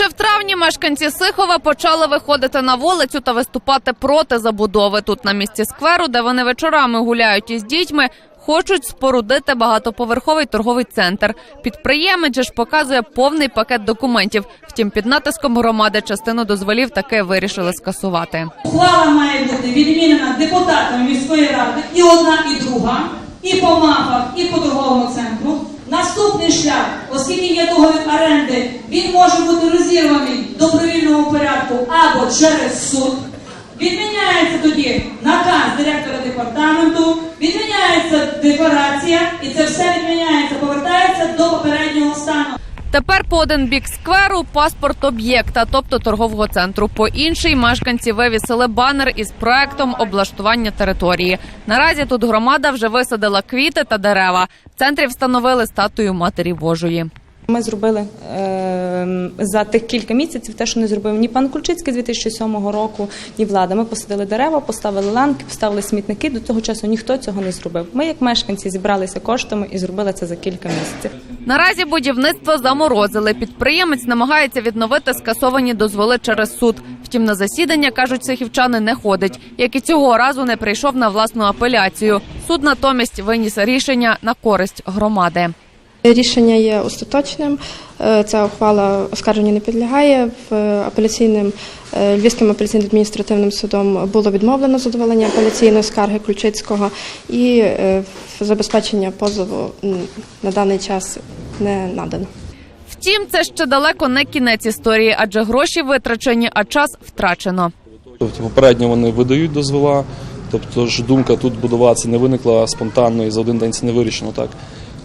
Ще в травні мешканці Сихова почали виходити на вулицю та виступати проти забудови. Тут на місці скверу, де вони вечорами гуляють із дітьми, хочуть спорудити багатоповерховий торговий центр. Підприємець же ж показує повний пакет документів. Втім, під натиском громади частину дозволів таки вирішили скасувати. Ухвала має бути відмінена депутатами міської ради і одна, і друга, і по МАФах, і по торговому центру. Шлях, оскільки є договір оренди, він може бути розірваний в добровільному порядку або через суд. Відміняється тоді наказ директора департаменту, відміняється декларація, і це все відміняється, Тепер по один бік скверу паспорт об'єкта, тобто торгового центру. По інший мешканці вивісили банер із проектом облаштування території. Наразі тут громада вже висадила квіти та дерева. В центрі встановили статую Матері Божої. Ми зробили е, за тих кілька місяців те, що не зробив ні пан Кульчицький з 2007 року, ні влада. Ми посадили дерева, поставили ланки, поставили смітники. До цього часу ніхто цього не зробив. Ми, як мешканці, зібралися коштами і зробили це за кілька місяців. Наразі будівництво заморозили. Підприємець намагається відновити скасовані дозволи через суд. Втім, на засідання кажуть, сихівчани не ходить, як і цього разу не прийшов на власну апеляцію. Суд натомість виніс рішення на користь громади. Рішення є остаточним. Е, Ця ухвала оскарженню не підлягає. В апеляційним е, Львівським апеляційним адміністративним судом було відмовлено задоволення апеляційної скарги Ключицького і е, забезпечення позову на даний час не надано. Втім, це ще далеко не кінець історії, адже гроші витрачені, а час втрачено. Тобто попередньо вони видають дозвола, тобто ж думка тут будуватися не виникла спонтанно і за один день це не вирішено так.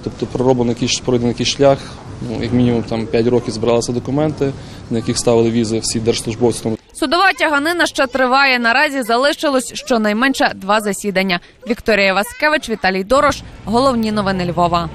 Тобто пророблений якийсь пройдений якийсь шлях, ну як мінімум там 5 років збиралися документи, на яких ставили візи всі держслужбовці. Судова тяганина ще триває. Наразі залишилось щонайменше два засідання. Вікторія Васкевич, Віталій Дорош. Головні новини Львова.